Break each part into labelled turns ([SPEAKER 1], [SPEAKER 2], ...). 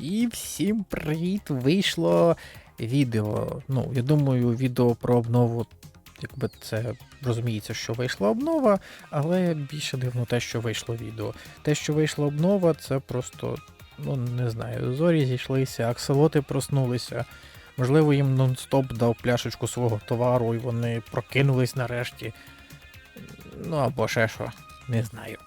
[SPEAKER 1] І всім привіт! Вийшло відео. Ну, я думаю, відео про обнову, якби це розуміється, що вийшла обнова, але більше дивно те, що вийшло відео. Те, що вийшла обнова, це просто, ну не знаю, зорі зійшлися, акселоти проснулися. Можливо, їм нон-стоп дав пляшечку свого товару, і вони прокинулись нарешті. Ну або ще що, не знаю.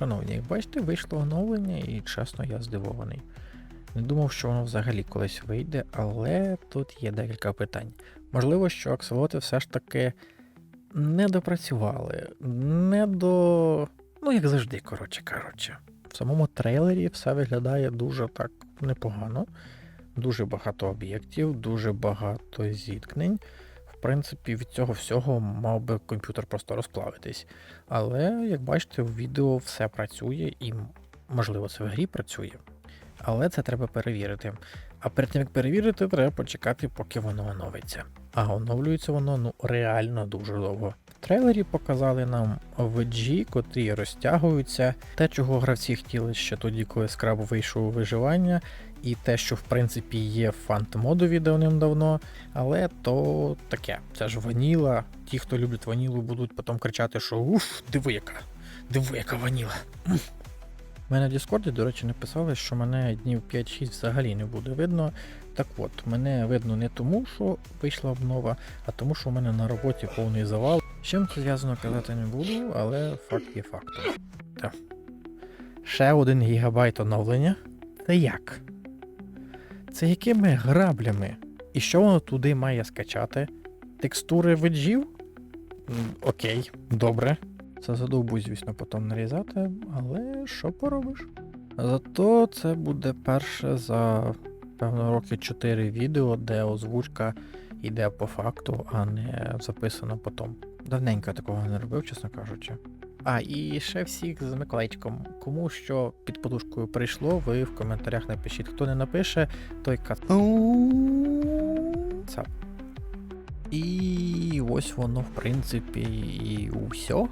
[SPEAKER 1] Шановні, як бачите, вийшло оновлення, і чесно, я здивований. Не думав, що воно взагалі колись вийде, але тут є декілька питань. Можливо, що акселоти все ж таки не допрацювали, не до. Ну, як завжди, коротше кажучи. В самому трейлері все виглядає дуже так непогано. Дуже багато об'єктів, дуже багато зіткнень. Принципі, від цього всього мав би комп'ютер просто розплавитись. Але, як бачите, в відео все працює і, можливо, це в грі працює. Але це треба перевірити. А перед тим як перевірити, треба почекати, поки воно оновиться. А оновлюється воно ну реально дуже довго. В трейлері показали нам VG, котрі розтягуються, те, чого гравці хотіли ще тоді, коли скраб вийшов у виживання, і те, що в принципі є в фант-модові давним-давно, але то таке, це ж ваніла. Ті, хто люблять ванілу, будуть потім кричати, що уф, диви яка, диви яка ваніла. У мене в Діскорді, до речі, написали, що мене днів 5-6 взагалі не буде видно. Так от, мене видно не тому, що вийшла обнова, а тому, що в мене на роботі повний завал. З чим це зв'язано казати не буду, але факт є фактом. Так. Ще один гігабайт оновлення. Це як? Це якими граблями? І що воно туди має скачати? Текстури виджів? Окей, добре. Це задовбу, звісно, потім нарізати, але що поробиш? Зато це буде перше за певно роки 4 відео, де озвучка йде по факту, а не записано потім. Давненько такого не робив, чесно кажучи. А, і ще всіх з Миколайчиком. Кому що під подушкою прийшло, ви в коментарях напишіть. Хто не напише, той кат. Цап. І ось воно, в принципі, і усе.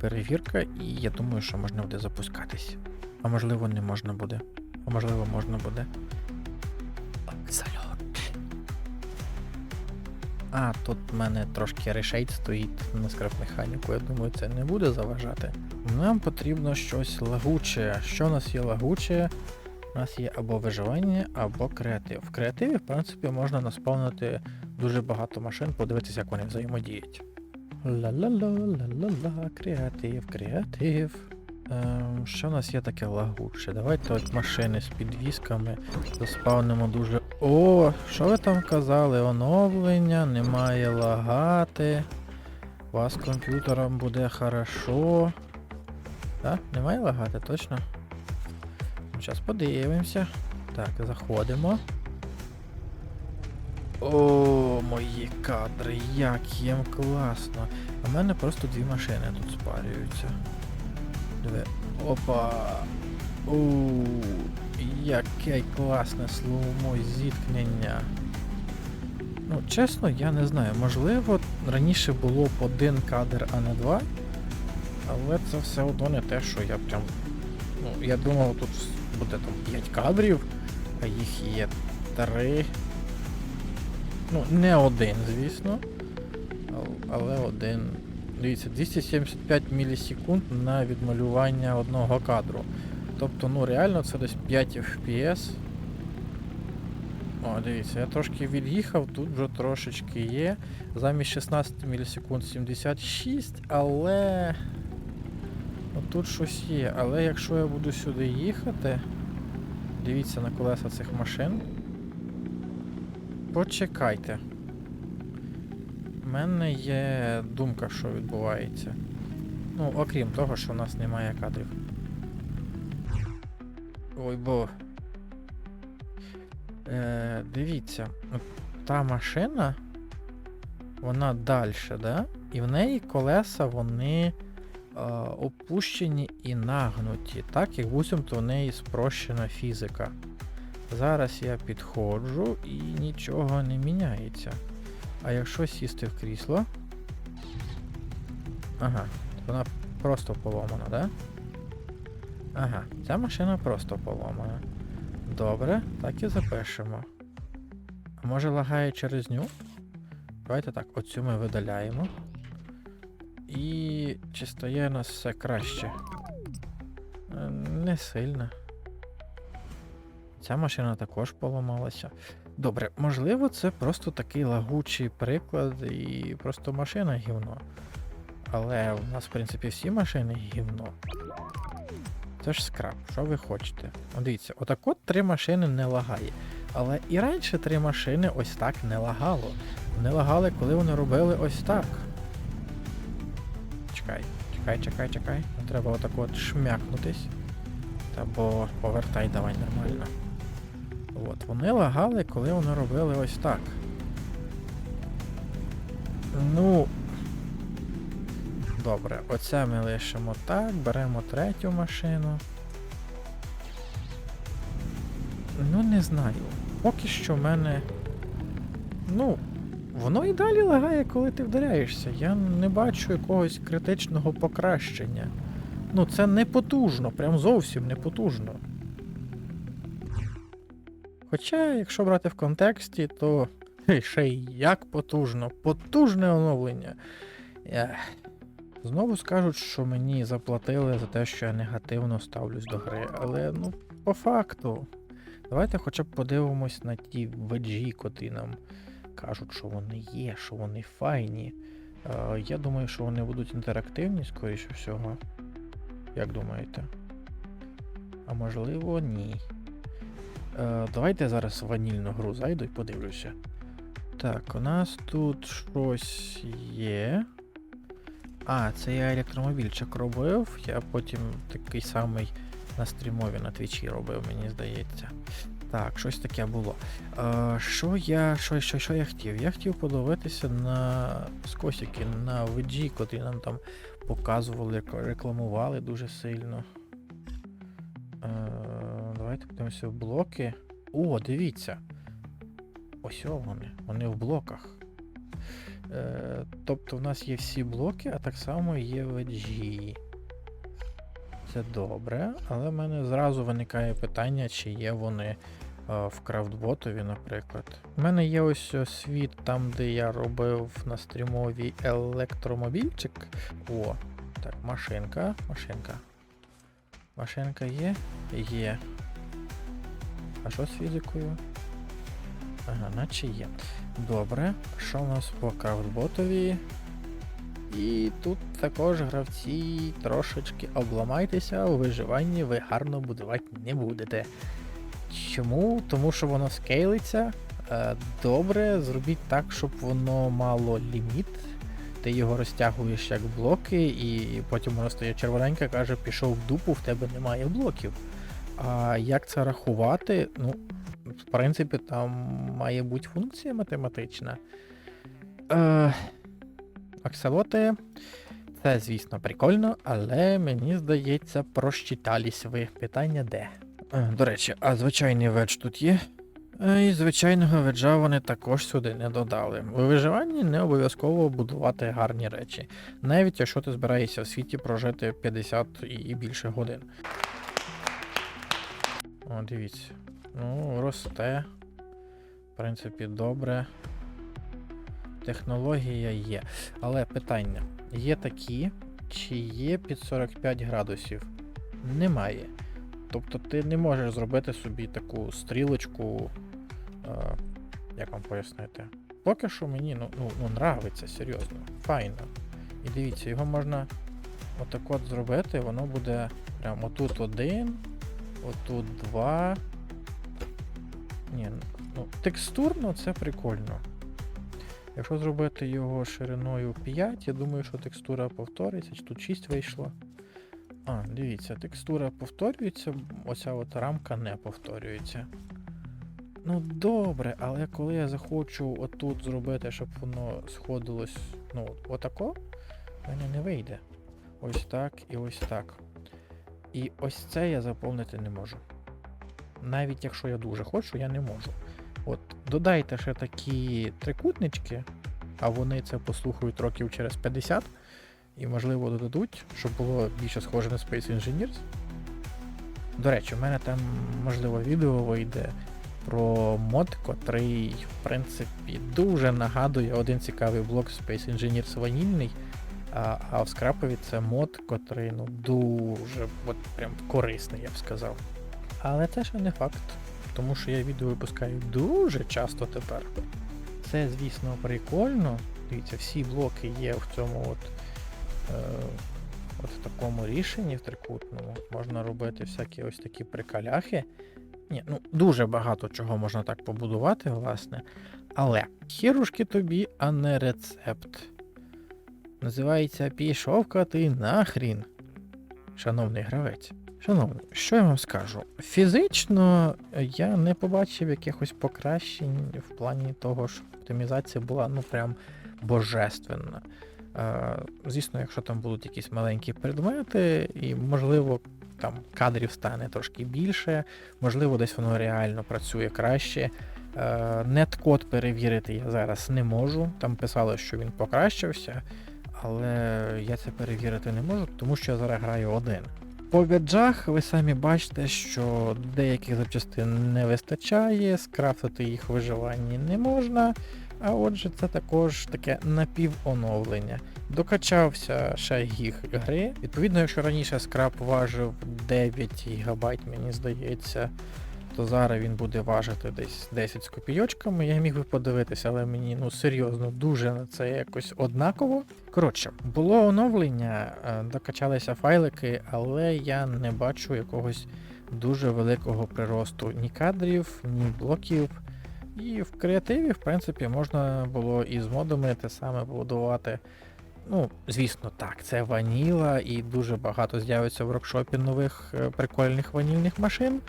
[SPEAKER 1] Перевірка, і я думаю, що можна буде запускатись. А можливо, не можна буде. А можливо, можна буде. Салют. А, тут в мене трошки решейт стоїть на скраб механіку. Я думаю, це не буде заважати. Нам потрібно щось лагуче. Що у нас є лагуче? У нас є або виживання, або креатив. В креативі, в принципі, можна наспавнити дуже багато машин, подивитися, як вони взаємодіють. Ла-ла-ла-ла-ла-ла, креатив, креатив. Ем, що в нас є таке лагуче? Давайте от машини з підвісками заспавнимо дуже. О, що ви там казали? Оновлення, немає лагати. У вас комп'ютером буде хорошо. Так, немає лагати, точно? Зараз подивимося. Так, заходимо. О, мої кадри, як їм класно. У мене просто дві машини тут спарюються. Диви. Опа. У, яке класне слоумо зіткнення. Ну, чесно, я не знаю. Можливо, раніше було б один кадр, а не два. Але це все одно не те, що я прям. Ну, я думав, тут буде там 5 кадрів, а їх є 3. Ну, не один, звісно. Але один. Дивіться, 275 мілісекунд на відмалювання одного кадру. Тобто, ну реально це десь 5 FPS. О, дивіться, я трошки від'їхав, тут вже трошечки є. Замість 16 мілісекунд 76, але. Ну тут щось є. Але якщо я буду сюди їхати. Дивіться на колеса цих машин. Почекайте. Мене є думка, що відбувається. Ну, окрім того, що в нас немає кадрів. Ой бо. Е, дивіться, та машина, вона далі, да? І в неї колеса, вони опущені і нагнуті, так як буцімто в неї спрощена фізика. Зараз я підходжу і нічого не міняється. А якщо сісти в крісло. Ага, вона просто поломана, да? Ага, ця машина просто поломана. Добре, так і запишемо. А може лагає через ню? Давайте так, оцю ми видаляємо. І чи стає у нас все краще? Е, Не сильно. Ця машина також поламалася. Добре, можливо, це просто такий лагучий приклад і просто машина гівно. Але у нас, в принципі, всі машини гівно. Це ж скраб, що ви хочете? Дивіться, отак от три машини не лагає. Але і раніше три машини ось так не лагало. Вони лагали, коли вони робили ось так. Чекай, чекай, чекай, чекай. Треба отак от шмякнутись. Та бо повертай давай нормально. От, вони лагали, коли вони робили ось так. Ну. Добре, оце ми лишимо так, беремо третю машину. Ну, не знаю. Поки що в мене. Ну, воно і далі лагає, коли ти вдаряєшся. Я не бачу якогось критичного покращення. Ну, це не потужно, прям зовсім не потужно. Хоча, якщо брати в контексті, то ще й як потужно, потужне оновлення. Ех. Знову скажуть, що мені заплатили за те, що я негативно ставлюсь до гри, але ну, по факту. Давайте хоча б подивимось на ті веджі, котрі нам кажуть, що вони є, що вони файні. Е, я думаю, що вони будуть інтерактивні, скоріше всього. Як думаєте? А можливо, ні. Е, давайте зараз ванільну гру зайду і подивлюся. Так, у нас тут щось є. А, це я електромобільчик робив. Я потім такий самий на стрімові на твічі робив, мені здається. Так, щось таке було. Е, що я що, що, що я хотів? Я хотів подивитися на скосики, на VG, котрі нам там показували, рекламували дуже сильно. Е, давайте подивимося в блоки. О, дивіться. Ось вони. Вони в блоках. Е, тобто в нас є всі блоки, а так само є VG. Це добре, але в мене зразу виникає питання, чи є вони е, в крафтботові, наприклад. У мене є ось е, світ там, де я робив на стрімові електромобільчик. О, так, машинка, машинка. Машинка є? Є. А що з фізикою? Ага, наче є. Добре, що у нас по крафтботові? І тут також гравці трошечки обламайтеся, у виживанні ви гарно будувати не будете. Чому? Тому що воно скейлиться. Е, Добре, зробіть так, щоб воно мало ліміт. Ти його розтягуєш як блоки, і потім воно стає червоненьке, каже, пішов в дупу, в тебе немає блоків. А як це рахувати? Ну, в принципі, там має бути функція математична. Е, акселоти. Це, звісно, прикольно, але мені здається, просчитались ви. Питання де? Е, До речі, а звичайний ведж тут є? Е, І звичайного веджа вони також сюди не додали. У виживанні не обов'язково будувати гарні речі, навіть якщо ти збираєшся в світі прожити 50 і більше годин. О, дивіться. Ну, росте. В принципі, добре. Технологія є. Але питання: є такі, чи є під 45 градусів? Немає. Тобто ти не можеш зробити собі таку стрілочку. Е, як вам пояснити? Поки що мені ну, ну, ну, нравиться, серйозно. Файно. І дивіться, його можна отак от зробити, воно буде прямо отут один, отут два. Ні, ну, текстурно це прикольно. Якщо зробити його шириною 5, я думаю, що текстура повториться, тут 6 вийшло. А, дивіться, текстура повторюється, оця от рамка не повторюється. Ну добре, але коли я захочу отут зробити, щоб воно сходилось, ну, отако, в мене не вийде. ось так і ось так. І ось це я заповнити не можу. Навіть якщо я дуже хочу, я не можу. От, додайте ще такі трикутнички, а вони це послухають років через 50, і, можливо, додадуть, щоб було більше схоже на Space Engineers. До речі, у мене там, можливо, відео вийде про мод, котрий, в принципі, дуже нагадує один цікавий блок Space Engineers ванільний. А, в скрапові це мод, котрий ну дуже от прям корисний, я б сказав. Але це ще не факт, тому що я відео випускаю дуже часто тепер. Це, звісно, прикольно. Дивіться, всі блоки є в цьому от, е, от в такому рішенні в трикутному. Можна робити всякі ось такі прикаляхи. Ні, ну дуже багато чого можна так побудувати, власне. Але хірушки тобі, а не рецепт. Називається Пішовка ти нахрін. Шановний гравець. Шановний, що я вам скажу? Фізично я не побачив якихось покращень в плані того, що оптимізація була ну прям божественна. Е, звісно, якщо там будуть якісь маленькі предмети, і можливо там кадрів стане трошки більше, можливо, десь воно реально працює краще. Е, Неткод перевірити я зараз не можу. Там писало, що він покращився, але я це перевірити не можу, тому що я зараз граю один. По бяджах ви самі бачите, що деяких запчастин не вистачає, скрафтити їх в виживанні не можна. А отже, це також таке напівоновлення. Докачався ще гіг гри. Відповідно, якщо раніше скраб важив 9 ГБ, мені здається, то зараз він буде важити десь 10 з копійочками. Я міг би подивитися, але мені ну серйозно дуже на це якось однаково. Коротше, було оновлення, е, докачалися файлики, але я не бачу якогось дуже великого приросту ні кадрів, ні блоків. І в креативі, в принципі, можна було і з модами те саме побудувати. Ну, звісно, так, це ваніла, і дуже багато з'явиться в воркшопі нових е, прикольних ванільних машин.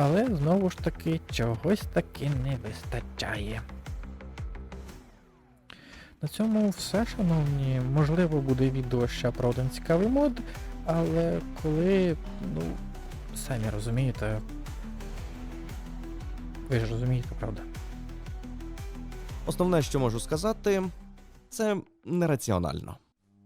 [SPEAKER 1] Але знову ж таки, чогось таки не вистачає. На цьому все, шановні. Можливо, буде відео ще про один цікавий мод, але коли, ну, самі розумієте. Ви ж розумієте, правда?
[SPEAKER 2] Основне, що можу сказати, це нераціонально.